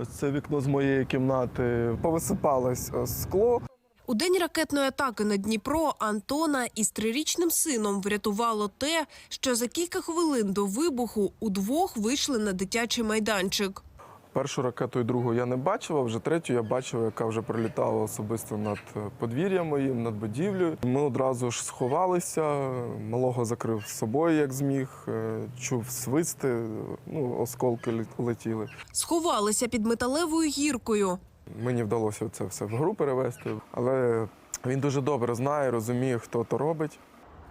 Ось це вікно з моєї кімнати повисипалось скло. У день ракетної атаки на Дніпро Антона із трирічним сином врятувало те, що за кілька хвилин до вибуху удвох вийшли на дитячий майданчик. Першу ракету і другу я не бачив, а вже третю я бачив, яка вже прилітала особисто над е, подвір'ям моїм, над будівлею. Ми одразу ж сховалися, малого закрив з собою, як зміг, е, чув свисти, ну, осколки летіли. Сховалися під металевою гіркою. Мені вдалося це все в гру перевести, але він дуже добре знає, розуміє, хто то робить.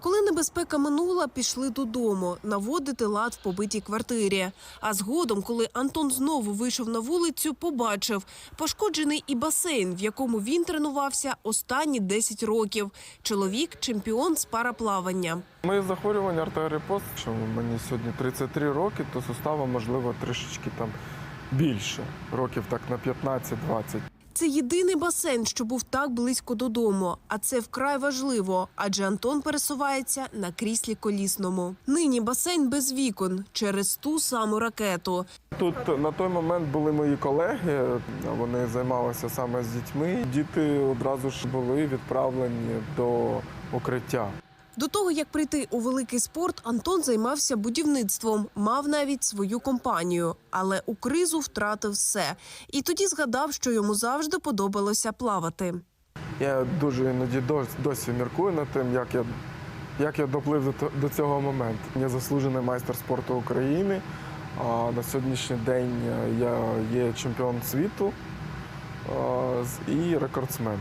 Коли небезпека минула, пішли додому наводити лад в побитій квартирі. А згодом, коли Антон знову вийшов на вулицю, побачив пошкоджений і басейн, в якому він тренувався останні 10 років. Чоловік чемпіон з параплавання. Моє захворювання артеріопоз, що мені сьогодні 33 роки, то суставом, можливо, трішечки там більше, років так на 15-20. Це єдиний басейн, що був так близько додому. А це вкрай важливо, адже Антон пересувається на кріслі колісному. Нині басейн без вікон через ту саму ракету. Тут на той момент були мої колеги, вони займалися саме з дітьми. Діти одразу ж були відправлені до укриття. До того як прийти у великий спорт, Антон займався будівництвом, мав навіть свою компанію, але у кризу втратив все. І тоді згадав, що йому завжди подобалося плавати. Я дуже іноді досі міркую над тим, як я, як я доплив до, цього моменту. Я заслужений майстер спорту України. А на сьогоднішній день я є чемпіон світу і рекордсмен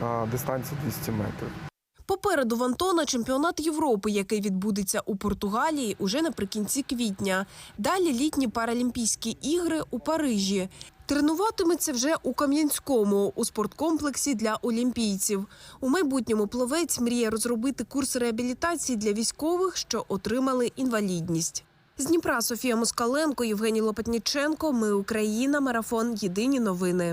на дистанції 200 метрів. Попереду в Антона чемпіонат Європи, який відбудеться у Португалії уже наприкінці квітня. Далі літні паралімпійські ігри у Парижі. Тренуватиметься вже у Кам'янському у спорткомплексі для олімпійців. У майбутньому пловець мріє розробити курс реабілітації для військових, що отримали інвалідність. З Дніпра Софія Москаленко, Євгеній Лопатніченко. Ми Україна. Марафон. Єдині новини.